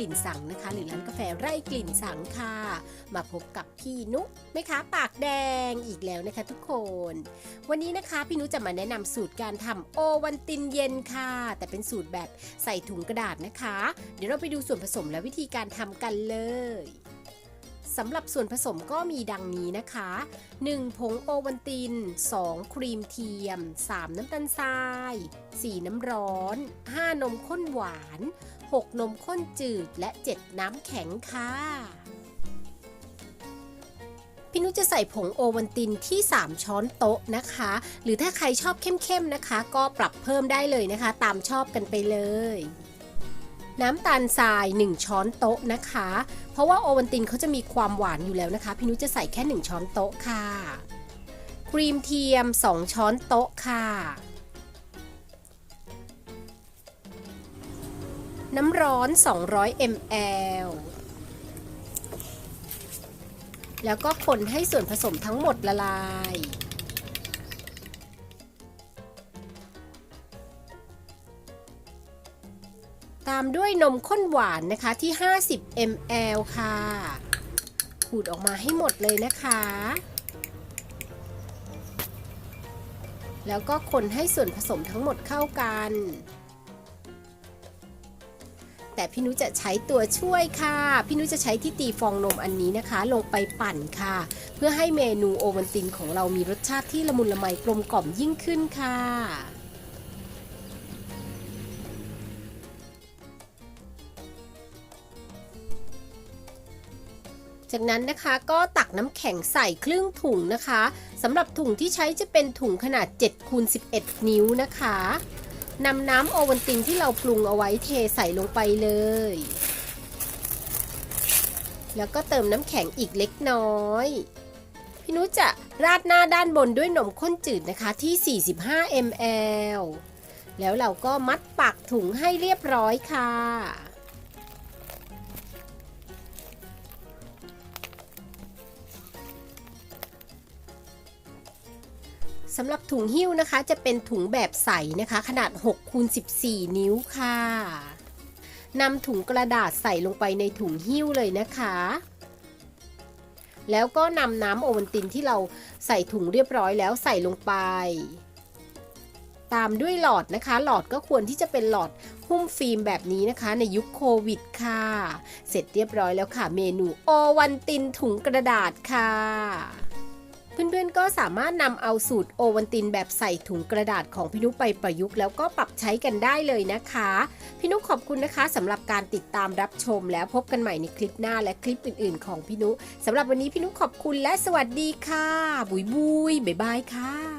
ลิ่นสังนะคะ หรือร้านกาแฟไร่กลิ่นสังค่ะ มาพบกับพี่นุแม่ค้าปากแดงอีกแล้วนะคะทุกคน วันนี้นะคะพี่นุจะมาแนะนำสูตรการทำโอวันตินเย็นค่ะ แต่เป็นสูตรแบบใส่ถุงกระดาษนะคะ เดี๋ยวเราไปดูส่วนผสมและวิธีการทำกันเลย สำหรับส่วนผสมก็มีดังนี้นะคะ 1. ผงโอวันติน 2. ครีมเทียม 3. น้ำตาลทราย 4. น้ำร้อน 5. นมข้นหวาน 6. นมข้นจืด และ 7. น้ำแข็งค่ะพี่นุจะใส่ผงโอวันตินที่ 3 ช้อนโต๊ะนะคะ หรือถ้าใครชอบเข้มๆนะคะ ก็ปรับเพิ่มได้เลยนะคะ ตามชอบกันไปเลย น้ำตาลทราย 1 ช้อนโต๊ะนะคะ เพราะว่าโอวันตินเขาจะมีความหวานอยู่แล้วนะคะ พี่นุชจะใส่แค่ 1 ช้อนโต๊ะค่ะ ครีมเทียม 2 ช้อนโต๊ะค่ะ น้ำร้อน 200 ml แล้วก็คนให้ส่วนผสมทั้งหมดละลาย ตามด้วยนมข้นหวานนะคะที่ 50 ml ค่ะ ขูดออกมาให้หมดเลยนะคะ แล้วก็คนให้ส่วนผสมทั้งหมดเข้ากัน แต่พี่นุจะใช้ตัวช่วยค่ะ พี่นุจะใช้ที่ตีฟองนมอันนี้นะคะ ลงไปปั่นค่ะ เพื่อให้เมนูโอวันตินของเรามีรสชาติที่ละมุนละไมกลมกล่อมยิ่งขึ้นค่ะ จากนั้นนะคะก็ตักน้ำแข็งใส่ครึ่งถุงนะคะสำหรับถุงที่ใช้จะเป็นถุงขนาด7คูณ11 นิ้วนะคะนำน้ำโอวัลตินที่เราปรุงเอาไว้เทใส่ลงไปเลย แล้วก็เติมน้ำแข็งอีกเล็กน้อย พี่นุจะราดหน้าด้านบนด้วยนมข้นจืดนะคะที่ 45 ml แล้วเราก็มัดปากถุงให้เรียบร้อยค่ะ สำหรับถุงหิ้วนะคะ จะเป็นถุงแบบใสนะคะ ขนาด6คูณ14 นิ้วค่ะนำถุงกระดาษใส่ลงไปในถุงหิ้วเลยนะคะ แล้วก็นำน้ำโอวัลตินที่เราใส่ถุงเรียบร้อยแล้วใส่ลงไป ตามด้วยหลอดนะคะ หลอดก็ควรที่จะเป็นหลอดหุ้มฟิล์มแบบนี้นะคะ ในยุคโควิดค่ะ เสร็จเรียบร้อยแล้วค่ะ เมนูโอวันตินถุงกระดาษค่ะ เพื่อนๆก็สามารถนำเอาสูตรโอวันตินแบบใส่ถุงกระดาษของพี่นุกไปประยุกต์แล้วก็ปรับใช้กันได้เลยนะคะ พี่นุกขอบคุณนะคะสำหรับการติดตามรับชมแล้วพบกันใหม่ในคลิปหน้าและคลิปอื่นๆ ของพี่นุกสำหรับวันนี้พี่นุกขอบคุณและสวัสดีค่ะ บุยบุยบ๊ายบายค่ะ